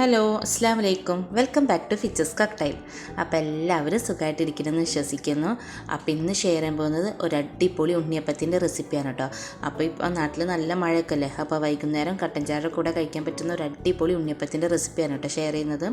Hello അസ്സാം വലൈക്കും welcome back to ഫിച്ചസ് cocktail. അപ്പോൾ എല്ലാവരും സുഖമായിട്ടിരിക്കണമെന്ന് വിശ്വസിക്കുന്നു. അപ്പോൾ ഇന്ന് ഷെയർ ചെയ്യാൻ പോകുന്നത് ഒരു അടിപൊളി ഉണ്ണിയപ്പത്തിന്റെ റെസിപ്പിയാണ് കേട്ടോ അപ്പോൾ ഇപ്പോൾ നാട്ടിൽ നല്ല മഴയൊക്കെ അല്ലേ അപ്പോൾ വൈകുന്നേരം കട്ടൻ ചായ കൂടെ കഴിക്കാൻ പറ്റുന്ന ഒരു അടിപൊളി ഉണ്ണിയപ്പത്തിന്റെ റെസിപ്പിയാണ് കേട്ടോ ഷെയർ ചെയ്യുന്നത്.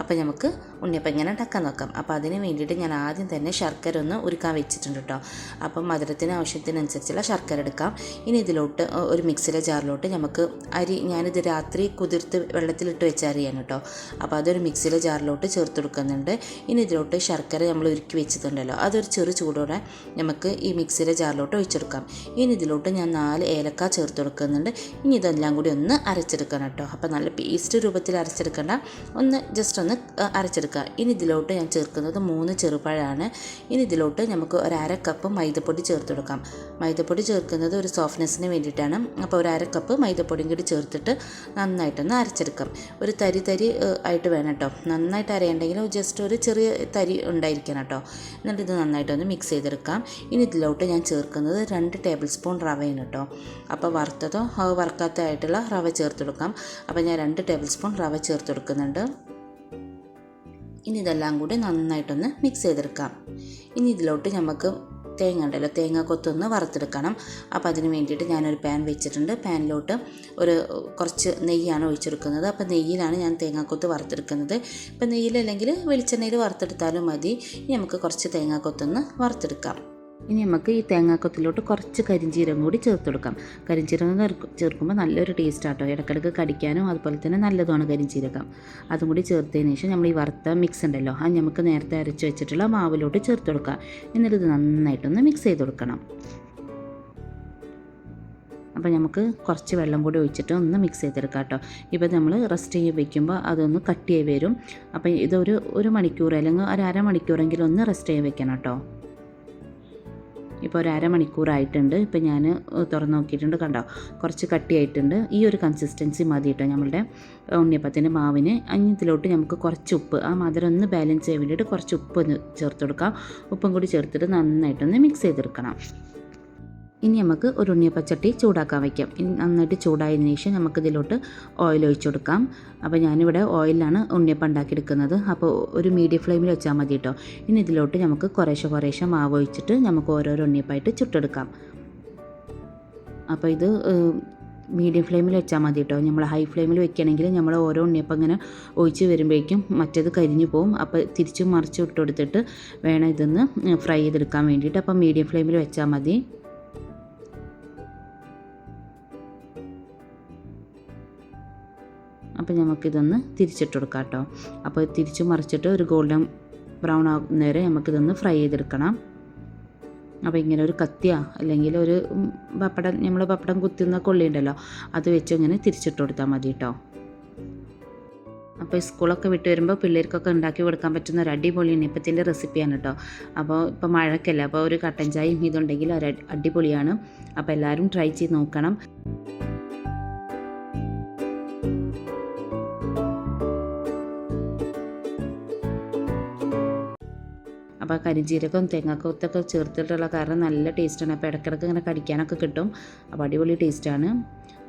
അപ്പോൾ നമുക്ക് ഉണ്ണിയപ്പം ഇങ്ങനെ ഉണ്ടാക്കാൻ നോക്കാം. അപ്പോൾ അതിന് വേണ്ടിയിട്ട് ഞാൻ ആദ്യം തന്നെ ശർക്കര ഒന്ന് ഉരുക്കാൻ വെച്ചിട്ടുണ്ട് കേട്ടോ അപ്പം മധുരത്തിന് ആവശ്യത്തിനനുസരിച്ചുള്ള ശർക്കര എടുക്കാം. ഇനി ഇതിലോട്ട് ഒരു മിക്സിയിലെ ജാറിലോട്ട് നമുക്ക് അരി ഞാനിത് രാത്രി കുതിർത്ത് വെള്ളത്തിലിട്ട് വെച്ച അരിയാണ് കേട്ടോ. അപ്പോൾ അതൊരു മിക്സിയിലെ ജാറിലോട്ട് ചേർത്ത് കൊടുക്കുന്നുണ്ട്. ഇനി ഇതിലോട്ട് ശർക്കര നമ്മൾ ഉരുക്കി വെച്ചിട്ടുണ്ടല്ലോ. അതൊരു ചെറു ചൂടോടെ നമുക്ക് ഈ മിക്സിയിലെ ജാറിലോട്ട് ഒഴിച്ചെടുക്കാം. ഇനി ഇതിലോട്ട് ഞാൻ നാല് ഏലക്ക ചേർത്ത് കൊടുക്കുന്നുണ്ട്. ഇനി ഇതെല്ലാം കൂടി ഒന്ന് അരച്ചെടുക്കണം കേട്ടോ. അപ്പോൾ നല്ല പേസ്റ്റ് രൂപത്തിൽ അരച്ചെടുക്കേണ്ട. ഒന്ന് ജസ്റ്റ് ഒന്ന് അരച്ചെടുക്കുക. ഇനി ഇതിലോട്ട് ഞാൻ ചേർക്കുന്നത് മൂന്ന് ചെറുപഴമാണ്. ഇനി ഇതിലോട്ട് നമുക്ക് ഒരു അര കപ്പ് മൈദപ്പൊടി ചേർത്ത് കൊടുക്കാം. മൈദപ്പൊടി ചേർക്കുന്നത് ഒരു സോഫ്റ്റ്നെസ്സിന് വേണ്ടിയിട്ടാണ്. അപ്പോൾ ഒരു അര കപ്പ് മൈദപ്പൊടിയും കൂടി ചേർത്തിട്ട് നന്നായിട്ടൊന്ന് അരച്ചെടുക്കാം. ഒരു തരി തരി ആയിട്ട് വേണം കേട്ടോ. നന്നായിട്ട് അരയണ്ടെങ്കിൽ ജസ്റ്റ് ഒരു ചെറിയ തരി ഉണ്ടായിരിക്കണം കേട്ടോ. എന്നിട്ട് ഇത് നന്നായിട്ട് ഒന്ന് മിക്സ് ചെയ്തെടുക്കാം. ഇനി ഇതിലോട്ട് ഞാൻ ചേർക്കുന്നത് രണ്ട് ടേബിൾ സ്പൂൺ റവയാണ് കേട്ടോ. അപ്പോൾ വറുത്തതോ വറുക്കാത്ത വറുക്കാത്തതായിട്ടുള്ള റവ ചേർത്ത് കൊടുക്കാം അപ്പോൾ ഞാൻ രണ്ട് ടേബിൾ സ്പൂൺ റവ ചേർത്ത് കൊടുക്കുന്നുണ്ട് ഇനി ഇതെല്ലാം കൂടി നന്നായിട്ടൊന്ന് മിക്സ് ചെയ്തെടുക്കാം. ഇനി ഇതിലോട്ട് നമുക്ക് തേങ്ങ ഉണ്ടല്ലോ തേങ്ങ കൊത്തൊന്ന് വറുത്തെടുക്കണം. അപ്പോൾ അതിന് വേണ്ടിയിട്ട് ഞാനൊരു പാൻ വെച്ചിട്ടുണ്ട്. പാനിലോട്ട് ഒരു കുറച്ച് നെയ്യാണ് ഒഴിച്ചെടുക്കുന്നത്. അപ്പോൾ നെയ്യിലാണ് ഞാൻ തേങ്ങാക്കൊത്ത് വറുത്തെടുക്കുന്നത്. ഇപ്പോൾ നെയ്യിലല്ലെങ്കിൽ വെളിച്ചെണ്ണയിൽ വറുത്തെടുത്താലും മതി. നമുക്ക് കുറച്ച് തേങ്ങാക്കൊത്തൊന്ന് വറുത്തെടുക്കാം. ഇനി നമുക്ക് ഈ തേങ്ങാക്കൊത്തിലോട്ട് കുറച്ച് കരിഞ്ചീരം കൂടി ചേർത്ത് കൊടുക്കാം. കരിഞ്ചീരകം ചേർക്കുമ്പോൾ നല്ലൊരു ടേസ്റ്റ് ആട്ടോ. ഇടയ്ക്കിടയ്ക്ക് കടിക്കാനും അതുപോലെ തന്നെ നല്ലതുമാണ് കരിഞ്ചീരകം. അതും കൂടി ചേർത്തതിന് ശേഷം നമ്മൾ ഈ വറുത്ത മിക്സ് ഉണ്ടല്ലോ അത് നമുക്ക് നേരത്തെ അരച്ച് വെച്ചിട്ടുള്ള മാവിലോട്ട് ചേർത്ത് കൊടുക്കാം. എന്നിട്ട് ഇത് നന്നായിട്ടൊന്ന് മിക്സ് ചെയ്ത് കൊടുക്കണം. അപ്പോൾ നമുക്ക് കുറച്ച് വെള്ളം കൂടി ഒഴിച്ചിട്ട് ഒന്ന് മിക്സ് ചെയ്തെടുക്കാം കേട്ടോ. ഇപ്പോൾ നമ്മൾ റെസ്റ്റ് ചെയ്ത് വെക്കുമ്പോൾ അതൊന്ന് കട്ട് ചെയ്ത് വരും. അപ്പോൾ ഇതൊരു ഒരു മണിക്കൂർ അല്ലെങ്കിൽ ഒരു അരമണിക്കൂറെങ്കിലും ഒന്ന് റെസ്റ്റ് ചെയ്ത് വെക്കണം കേട്ടോ. ഇപ്പോൾ ഒരു അരമണിക്കൂറായിട്ടുണ്ട്. ഇപ്പോൾ ഞാൻ തുറന്ന് നോക്കിയിട്ടുണ്ട്. കണ്ടോ? കുറച്ച് കട്ടിയായിട്ടുണ്ട്. ഈ ഒരു കൺസിസ്റ്റൻസി മതി കേട്ടോ നമ്മളുടെ ഉണ്ണിയപ്പത്തിന്റെ മാവിന്. ഇതിലോട്ട് നമുക്ക് കുറച്ച് ഉപ്പ്. ആ മധുരം ഒന്ന് ബാലൻസ് ചെയ്യാൻ വേണ്ടിയിട്ട് കുറച്ച് ഉപ്പ് ഒന്ന് ചേർത്ത് കൊടുക്കാം. ഉപ്പും കൂടി ചേർത്തിട്ട് നന്നായിട്ടൊന്ന് മിക്സ് ചെയ്തെടുക്കണം. ഇനി നമുക്ക് ഒരു ഉണ്ണിയപ്പച്ചട്ടി ചൂടാക്കാൻ വയ്ക്കാം. നന്നായിട്ട് ചൂടായതിനു ശേഷം നമുക്ക് ഇതിലോട്ട് ഓയിൽ ഒഴിച്ചു കൊടുക്കാം. അപ്പോൾ ഞാനിവിടെ ഓയിലാണ് ഉണ്ണിയപ്പം ഉണ്ടാക്കിയെടുക്കുന്നത്. അപ്പോൾ ഒരു മീഡിയം ഫ്ലെയിമിൽ വെച്ചാൽ മതി കേട്ടോ. ഇനി ഇതിലോട്ട് നമുക്ക് കുറേശ്ശെ കുറേശ്ശെ മാവ് ഒഴിച്ചിട്ട് നമുക്ക് ഓരോരോ ഉണ്ണിയപ്പമായിട്ട് ചുട്ടെടുക്കാം. അപ്പോൾ ഇത് മീഡിയം ഫ്ലെയിമിൽ വെച്ചാൽ മതി കേട്ടോ. നമ്മൾ ഹൈ ഫ്ലെയിമിൽ വെക്കുകയാണെങ്കിൽ നമ്മൾ ഓരോ ഉണ്ണിയപ്പം ഇങ്ങനെ ഒഴിച്ച് വരുമ്പോഴേക്കും മറ്റേത് കരിഞ്ഞു പോകും അപ്പോൾ തിരിച്ചും മറിച്ചും ഇട്ട് കൊടുത്തിട്ട് വേണം ഇതൊന്ന് ഫ്രൈ ചെയ്തെടുക്കാൻ വേണ്ടിയിട്ട്. അപ്പോൾ മീഡിയം ഫ്ലെയിമിൽ വെച്ചാൽ മതി. അപ്പോൾ നമുക്കിതൊന്ന് തിരിച്ചിട്ട് കൊടുക്കാം കേട്ടോ അപ്പോൾ തിരിച്ച് മറിച്ചിട്ട് ഒരു ഗോൾഡൻ ബ്രൗൺ ആകുന്ന ആകുന്നവരെ നമുക്കിതൊന്ന് ഫ്രൈ ചെയ്തെടുക്കണം. അപ്പോൾ ഇങ്ങനെ ഒരു കത്തിയ അല്ലെങ്കിൽ ഒരു പപ്പടം നമ്മൾ പപ്പടം കുത്തുന്ന കൊള്ളി ഉണ്ടല്ലോ അത് വെച്ച് ഇങ്ങനെ തിരിച്ചിട്ട് കൊടുത്താൽ മതി കേട്ടോ അപ്പോൾ സ്കൂളൊക്കെ വിട്ട് വരുമ്പോൾ പിള്ളേർക്കൊക്കെ ഉണ്ടാക്കി കൊടുക്കാൻ പറ്റുന്ന ഒരു അടിപൊളി ഉണ്ണിയപ്പത്തിന്റെ റെസിപ്പിയാണ് കേട്ടോ അപ്പോൾ ഇപ്പോൾ മഴക്കല്ല അപ്പോൾ ഒരു കട്ടൻ ചായയും ഇതുണ്ടെങ്കിൽ ഒരു അടിപൊളിയാണ്. അപ്പോൾ എല്ലാവരും ട്രൈ ചെയ്ത് നോക്കണം. അപ്പോൾ കരിഞ്ജീരകവും തേങ്ങാക്കൊത്തൊക്കെ ചേർത്തിട്ടുള്ള കാരണം നല്ല ടേസ്റ്റാണ് അപ്പോൾ ഇടയ്ക്കിടയ്ക്ക് ഇങ്ങനെ കടിക്കാനൊക്കെ കിട്ടും. അപ്പോൾ അടിപൊളി ടേസ്റ്റാണ്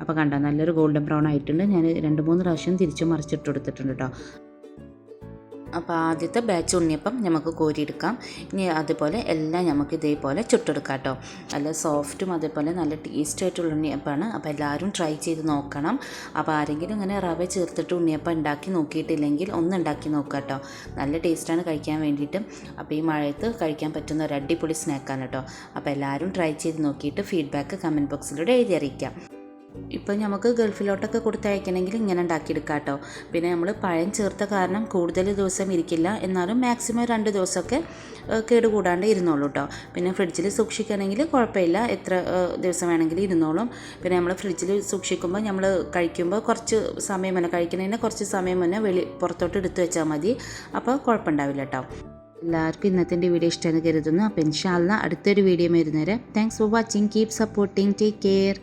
അപ്പോൾ കണ്ടോ നല്ലൊരു ഗോൾഡൻ ബ്രൗൺ ആയിട്ടുണ്ട്. ഞാൻ രണ്ട് മൂന്ന് പ്രാവശ്യം തിരിച്ചു മറിച്ചിട്ട് കൊടുത്തിട്ടുണ്ട് കേട്ടോ. അപ്പോൾ ആദ്യത്തെ ബാച്ച് ഉണ്ണിയപ്പം നമുക്ക് കോരിയെടുക്കാം. ഇനി അതുപോലെ എല്ലാം നമുക്ക് ഇതേപോലെ ചുട്ടെടുക്കാം കേട്ടോ നല്ല സോഫ്റ്റും അതേപോലെ നല്ല ടേസ്റ്റ് ആയിട്ടുള്ള ഉണ്ണിയപ്പമാണ് അപ്പോൾ എല്ലാവരും ട്രൈ ചെയ്ത് നോക്കണം. അപ്പോൾ ആരെങ്കിലും ഇങ്ങനെ റവ ചേർത്തിട്ട് ഉണ്ണിയപ്പം ഉണ്ടാക്കി നോക്കിയിട്ടില്ലെങ്കിൽ ഒന്ന് ഉണ്ടാക്കി നോക്കുക കേട്ടോ നല്ല ടേസ്റ്റാണ് കഴിക്കാൻ വേണ്ടിയിട്ട്. അപ്പോൾ ഈ മഴയത്ത് കഴിക്കാൻ പറ്റുന്ന ഒരു അടിപൊളി സ്നാക്കാണ് കേട്ടോ അപ്പോൾ എല്ലാവരും ട്രൈ ചെയ്ത് നോക്കിയിട്ട് ഫീഡ്ബാക്ക് കമന്റ് ബോക്സിലൂടെ എഴുതി അറിയിക്കാം. ഇപ്പോൾ നമുക്ക് ഗൾഫിലോട്ടൊക്കെ കൊടുത്തയക്കണമെങ്കിൽ ഇങ്ങനെ ഉണ്ടാക്കിയെടുക്കാം കേട്ടോ പിന്നെ നമ്മൾ പഴം ചേർത്ത കാരണം കൂടുതൽ ദിവസം ഇരിക്കില്ല. എന്നാലും മാക്സിമം രണ്ട് ദിവസമൊക്കെ കേടുകൂടാണ്ട് ഇരുന്നോളൂ കേട്ടോ പിന്നെ ഫ്രിഡ്ജിൽ സൂക്ഷിക്കുകയാണെങ്കിൽ കുഴപ്പമില്ല. എത്ര ദിവസം വേണമെങ്കിലും ഇരുന്നോളും. പിന്നെ നമ്മൾ ഫ്രിഡ്ജിൽ സൂക്ഷിക്കുമ്പോൾ നമ്മൾ കഴിക്കുമ്പോൾ കുറച്ച് സമയം മുന്നേ കഴിക്കുന്നതിന് കുറച്ച് സമയം മുന്നേ വെളി പുറത്തോട്ട് എടുത്തു വെച്ചാൽ മതി. അപ്പോൾ കുഴപ്പമുണ്ടാവില്ല കേട്ടോ എല്ലാവർക്കും ഇന്നത്തെ വീഡിയോ ഇഷ്ടമെന്ന് കരുതുന്നു. അപ്പോൾ ഇൻഷാല്ല അടുത്തൊരു video വരുന്നേരം thanks for watching keep supporting take care